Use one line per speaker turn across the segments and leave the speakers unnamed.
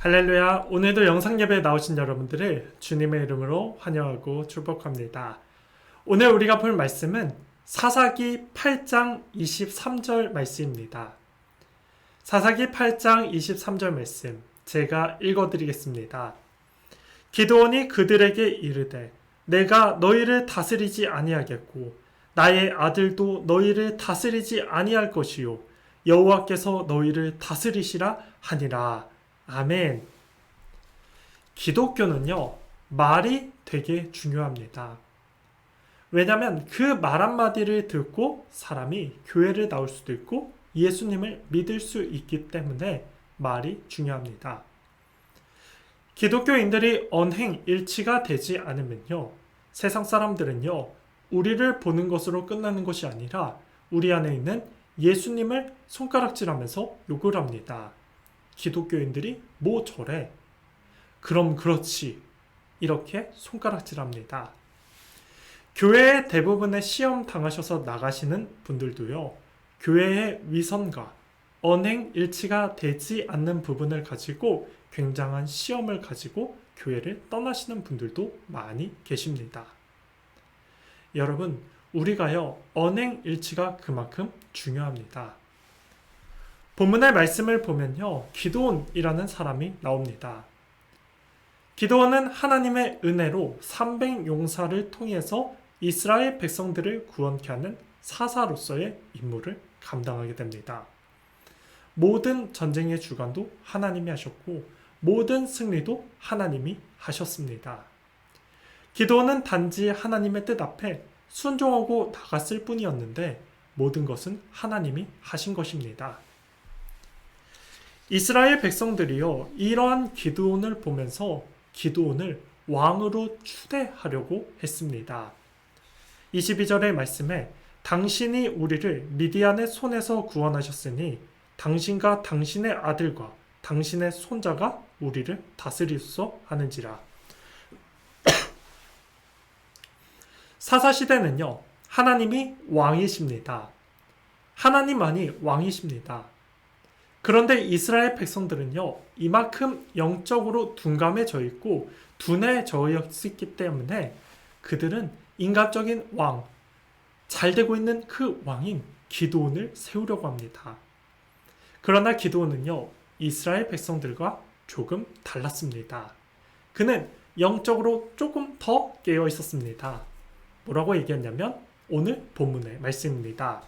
할렐루야. 오늘도 영상 예배에 나오신 여러분들을 주님의 이름으로 환영하고 축복합니다. 오늘 우리가 볼 말씀은 사사기 8장 23절 말씀입니다. 사사기 8장 23절 말씀 제가 읽어 드리겠습니다. 기드온이 그들에게 이르되 내가 너희를 다스리지 아니하겠고 나의 아들도 너희를 다스리지 아니할 것이요 여호와께서 너희를 다스리시라 하니라. 아멘. 기독교는요, 말이 되게 중요합니다. 왜냐면 그 말 한마디를 듣고 사람이 교회를 나올 수도 있고 예수님을 믿을 수 있기 때문에 말이 중요합니다. 기독교인들이 언행 일치가 되지 않으면요, 세상 사람들은요, 우리를 보는 것으로 끝나는 것이 아니라 우리 안에 있는 예수님을 손가락질하면서 욕을 합니다. 기독교인들이 뭐 저래? 그럼 그렇지. 이렇게 손가락질합니다. 교회의 대부분의 시험 당하셔서 나가시는 분들도요. 교회의 위선과 언행 일치가 되지 않는 부분을 가지고 굉장한 시험을 가지고 교회를 떠나시는 분들도 많이 계십니다. 여러분, 우리가요, 언행 일치가 그만큼 중요합니다. 본문의 말씀을 보면요. 기도원이라는 사람이 나옵니다. 기도원은 하나님의 은혜로 300용사를 통해서 이스라엘 백성들을 구원케 하는 사사로서의 임무를 감당하게 됩니다. 모든 전쟁의 주관도 하나님이 하셨고 모든 승리도 하나님이 하셨습니다. 기도원은 단지 하나님의 뜻 앞에 순종하고 나갔을 뿐이었는데 모든 것은 하나님이 하신 것입니다. 이스라엘 백성들이요, 이러한 기드온을 보면서 기드온을 왕으로 추대하려고 했습니다. 22절의 말씀에 당신이 우리를 미디안의 손에서 구원하셨으니 당신과 당신의 아들과 당신의 손자가 우리를 다스리소서 하는지라. 사사시대는요, 하나님이 왕이십니다. 하나님만이 왕이십니다. 그런데 이스라엘 백성들은요, 이만큼 영적으로 둔감해져 있고 둔해져 있기 때문에 그들은 인간적인 왕, 잘 되고 있는 그 왕인 기도원을 세우려고 합니다. 그러나 기도원은요, 이스라엘 백성들과 조금 달랐습니다. 그는 영적으로 조금 더 깨어 있었습니다. 뭐라고 얘기했냐면 오늘 본문의 말씀입니다.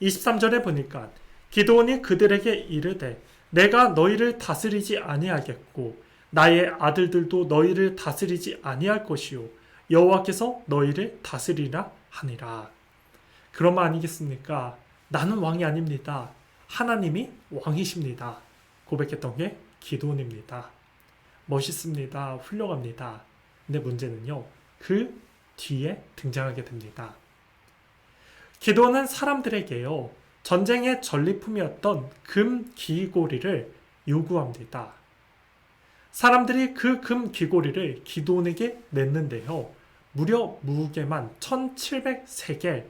23절에 보니까 기도원이 그들에게 이르되 내가 너희를 다스리지 아니하겠고 나의 아들들도 너희를 다스리지 아니할 것이요 여호와께서 너희를 다스리라 하니라. 그런 말 아니겠습니까? 나는 왕이 아닙니다. 하나님이 왕이십니다. 고백했던 게 기도원입니다. 멋있습니다. 훌륭합니다. 근데 문제는요. 그 뒤에 등장하게 됩니다. 기도는 사람들에게요. 전쟁의 전리품이었던 금 기고리를 요구합니다. 사람들이 그금 기고리를 기도원에게 냈는데요. 무려 무게만 1703개,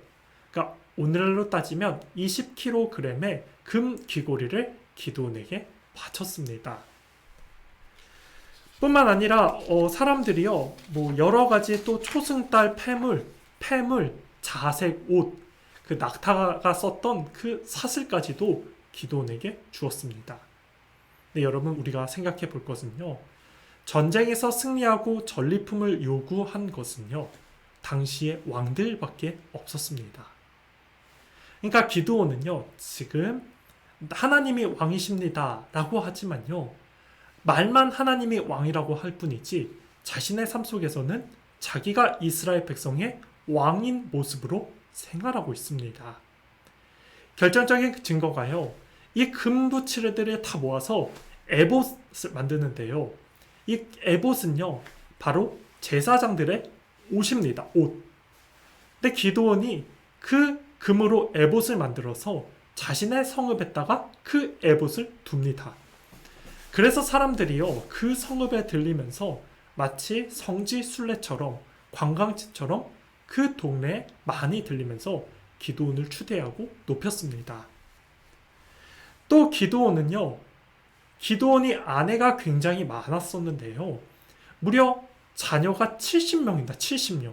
그러니까 오늘날로 따지면 20kg의 금 귀고리를 기도원에게 바쳤습니다. 뿐만 아니라 어, 사람들이요, 뭐 여러 가지 또 초승달 폐물, 폐물, 자색 옷, 그 낙타가 썼던 그 사슬까지도 기도원에게 주었습니다. 네, 여러분 우리가 생각해 볼 것은요. 전쟁에서 승리하고 전리품을 요구한 것은요. 당시의 왕들밖에 없었습니다. 그러니까 기도원은요. 지금 하나님이 왕이십니다라고 하지만요. 말만 하나님이 왕이라고 할 뿐이지 자신의 삶 속에서는 자기가 이스라엘 백성의 왕인 모습으로 생활하고 있습니다. 결정적인 증거가요. 이 금부치레들을 다 모아서 에봇을 만드는데요. 이 에봇은요. 바로 제사장들의 옷입니다. 옷. 근데 기도원이 그 금으로 에봇을 만들어서 자신의 성읍에다가 그 에봇을 둡니다. 그래서 사람들이요. 그 성읍에 들리면서 마치 성지 순례처럼 관광지처럼 그 동네에 많이 들리면서 기도원을 추대하고 높였습니다. 또 기도원은요, 기도원이 아내가 굉장히 많았었는데요. 무려 자녀가 70명입니다. 70명.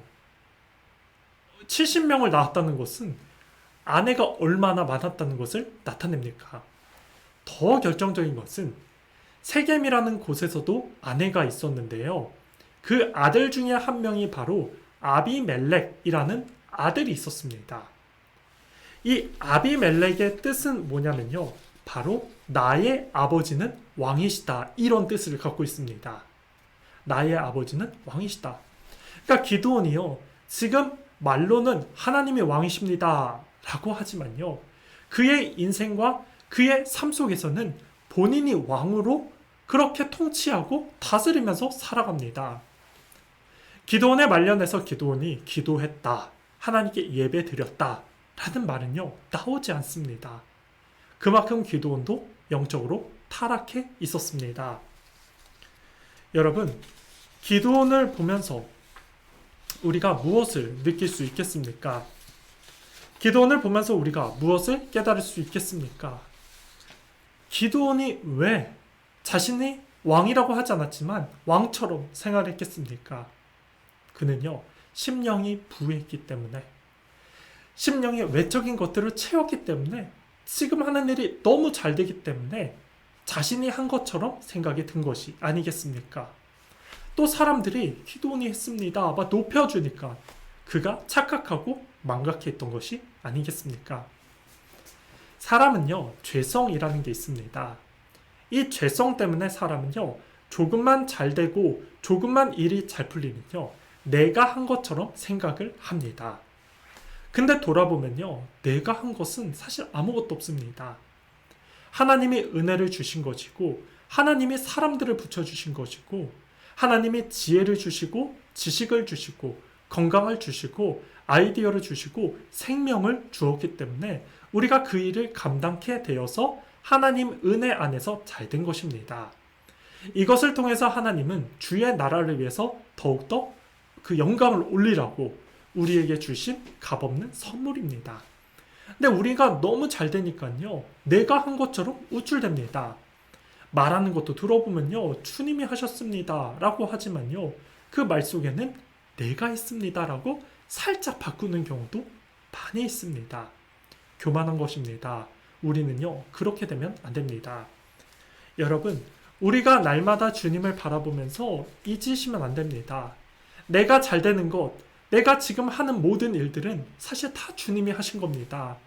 70명을 낳았다는 것은 아내가 얼마나 많았다는 것을 나타냅니까? 더 결정적인 것은 세겜이라는 곳에서도 아내가 있었는데요. 그 아들 중에 한 명이 바로 아비멜렉이라는 아들이 있었습니다. 이 아비멜렉의 뜻은 뭐냐면요. 바로 나의 아버지는 왕이시다. 이런 뜻을 갖고 있습니다. 나의 아버지는 왕이시다. 그러니까 기도원이요. 지금 말로는 하나님의 왕이십니다. 라고 하지만요. 그의 인생과 그의 삶 속에서는 본인이 왕으로 그렇게 통치하고 다스리면서 살아갑니다. 기도원에 말년해서 기도원이 기도했다. 하나님께 예배 드렸다. 라는 말은요, 나오지 않습니다. 그만큼 기도원도 영적으로 타락해 있었습니다. 여러분, 기도원을 보면서 우리가 무엇을 느낄 수 있겠습니까? 기도원을 보면서 우리가 무엇을 깨달을 수 있겠습니까? 기도원이 왜 자신이 왕이라고 하지 않았지만 왕처럼 생활했겠습니까? 그는요, 심령이 부했기 때문에, 심령의 외적인 것들을 채웠기 때문에, 지금 하는 일이 너무 잘 되기 때문에 자신이 한 것처럼 생각이 든 것이 아니겠습니까? 또 사람들이 기도원이 했습니다. 막 높여주니까 그가 착각하고 망각했던 것이 아니겠습니까? 사람은요, 죄성이라는 게 있습니다. 이 죄성 때문에 사람은요, 조금만 잘 되고 조금만 일이 잘 풀리면요, 내가 한 것처럼 생각을 합니다. 근데 돌아보면요, 내가 한 것은 사실 아무것도 없습니다. 하나님이 은혜를 주신 것이고, 하나님이 사람들을 붙여주신 것이고, 하나님이 지혜를 주시고, 지식을 주시고, 건강을 주시고, 아이디어를 주시고, 생명을 주었기 때문에 우리가 그 일을 감당케 되어서 하나님 은혜 안에서 잘 된 것입니다. 이것을 통해서 하나님은 주의 나라를 위해서 더욱더 그 영광을 올리라고 우리에게 주신 값없는 선물입니다. 근데 우리가 너무 잘 되니까요. 내가 한 것처럼 우쭐댑니다. 말하는 것도 들어보면요. 주님이 하셨습니다. 라고 하지만요. 그 말 속에는 내가 했습니다. 라고 살짝 바꾸는 경우도 많이 있습니다. 교만한 것입니다. 우리는요. 그렇게 되면 안 됩니다. 여러분, 우리가 날마다 주님을 바라보면서 잊으시면 안 됩니다. 내가 잘 되는 것, 내가 지금 하는 모든 일들은 사실 다 주님이 하신 겁니다.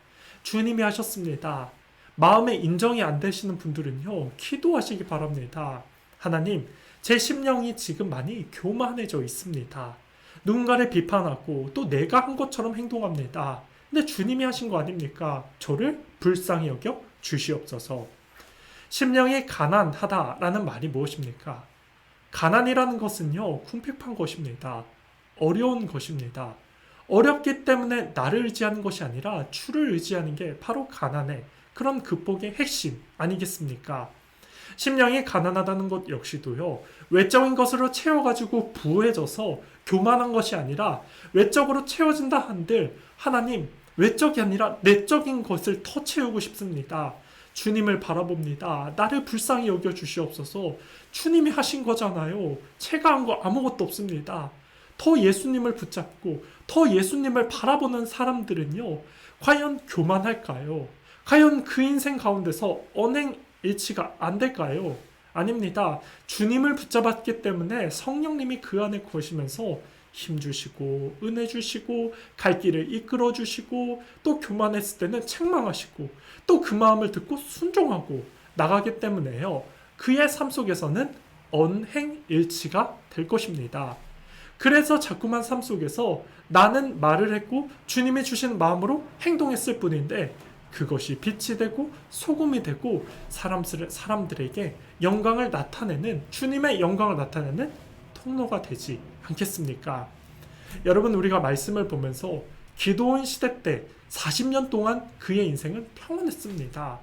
주님이 하셨습니다. 마음에 인정이 안 되시는 분들은요, 기도하시기 바랍니다. 하나님, 제 심령이 지금 많이 교만해져 있습니다. 누군가를 비판하고 또 내가 한 것처럼 행동합니다. 근데 주님이 하신 거 아닙니까? 저를 불쌍히 여겨 주시옵소서. 심령이 가난하다라는 말이 무엇입니까? 가난이라는 것은요, 궁핍한 것입니다. 어려운 것입니다. 어렵기 때문에 나를 의지하는 것이 아니라 주를 의지하는 게 바로 가난의 그런 극복의 핵심 아니겠습니까? 심령이 가난하다는 것 역시도요, 외적인 것으로 채워가지고 부해져서 교만한 것이 아니라 외적으로 채워진다 한들 하나님, 외적이 아니라 내적인 것을 더 채우고 싶습니다. 주님을 바라봅니다. 나를 불쌍히 여겨 주시옵소서. 주님이 하신 거잖아요. 제가 한 거 아무것도 없습니다. 더 예수님을 붙잡고 더 예수님을 바라보는 사람들은요. 과연 교만할까요? 과연 그 인생 가운데서 언행 일치가 안 될까요? 아닙니다. 주님을 붙잡았기 때문에 성령님이 그 안에 거시면서 힘 주시고 은혜 주시고 갈 길을 이끌어 주시고 또 교만했을 때는 책망하시고 또 그 마음을 듣고 순종하고 나가기 때문에요. 그의 삶 속에서는 언행일치가 될 것입니다. 그래서 자꾸만 삶 속에서 나는 말을 했고 주님이 주신 마음으로 행동했을 뿐인데 그것이 빛이 되고 소금이 되고 사람들, 사람들에게 영광을 나타내는 주님의 영광을 나타내는 통로가 되지 않겠습니까? 여러분 우리가 말씀을 보면서 기도원 시대 때 40년 동안 그의 인생은 평온했습니다.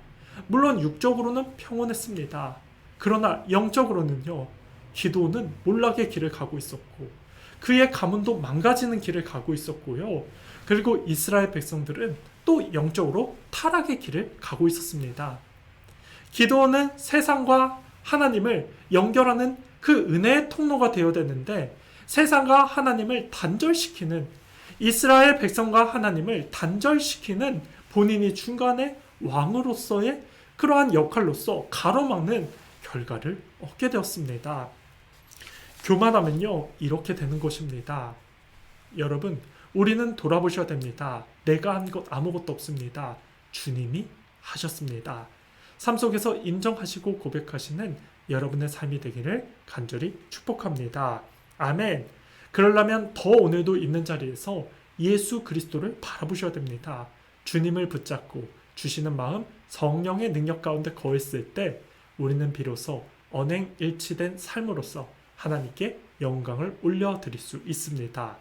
물론 육적으로는 평온했습니다. 그러나 영적으로는요. 기도는 몰락의 길을 가고 있었고 그의 가문도 망가지는 길을 가고 있었고요. 그리고 이스라엘 백성들은 또 영적으로 타락의 길을 가고 있었습니다. 기도는 세상과 하나님을 연결하는 그 은혜의 통로가 되어야 되는데 세상과 하나님을 단절시키는 이스라엘 백성과 하나님을 단절시키는 본인이 중간에 왕으로서의 그러한 역할로서 가로막는 결과를 얻게 되었습니다. 교만하면요, 이렇게 되는 것입니다. 여러분, 우리는 돌아보셔야 됩니다. 내가 한 것 아무것도 없습니다. 주님이 하셨습니다. 삶 속에서 인정하시고 고백하시는 여러분의 삶이 되기를 간절히 축복합니다. 아멘. 그러려면 더 오늘도 있는 자리에서 예수 그리스도를 바라보셔야 됩니다. 주님을 붙잡고 주시는 마음 성령의 능력 가운데 거했을 때 우리는 비로소 언행 일치된 삶으로서 하나님께 영광을 올려드릴 수 있습니다.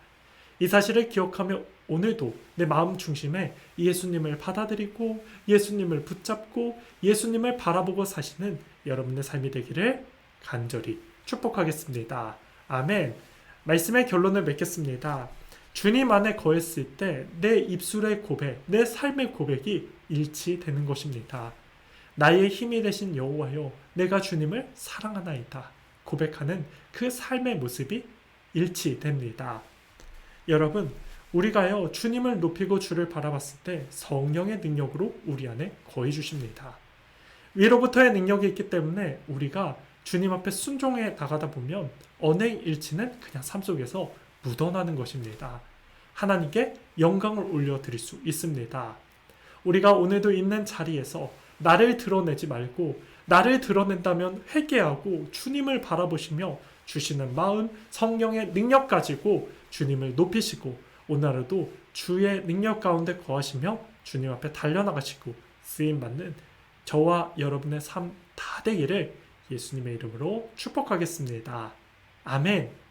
이 사실을 기억하며 오늘도 내 마음 중심에 예수님을 받아들이고 예수님을 붙잡고 예수님을 바라보고 사시는 여러분의 삶이 되기를 간절히 축복하겠습니다. 아멘. 말씀의 결론을 맺겠습니다. 주님 안에 거했을 때 내 입술의 고백, 내 삶의 고백이 일치되는 것입니다. 나의 힘이 되신 여호와여, 내가 주님을 사랑하나이다. 고백하는 그 삶의 모습이 일치됩니다. 여러분, 우리가요 주님을 높이고 주를 바라봤을 때 성령의 능력으로 우리 안에 거해 주십니다. 위로부터의 능력이 있기 때문에 우리가 주님 앞에 순종해 나가다 보면 언행 일치는 그냥 삶 속에서 묻어나는 것입니다. 하나님께 영광을 올려드릴 수 있습니다. 우리가 오늘도 있는 자리에서 나를 드러내지 말고 나를 드러낸다면 회개하고 주님을 바라보시며 주시는 마음, 성령의 능력 가지고 주님을 높이시고 오늘 하루도 주의 능력 가운데 거하시며 주님 앞에 달려나가시고 쓰임 받는 저와 여러분의 삶 다 되기를 예수님의 이름으로 축복하겠습니다. 아멘.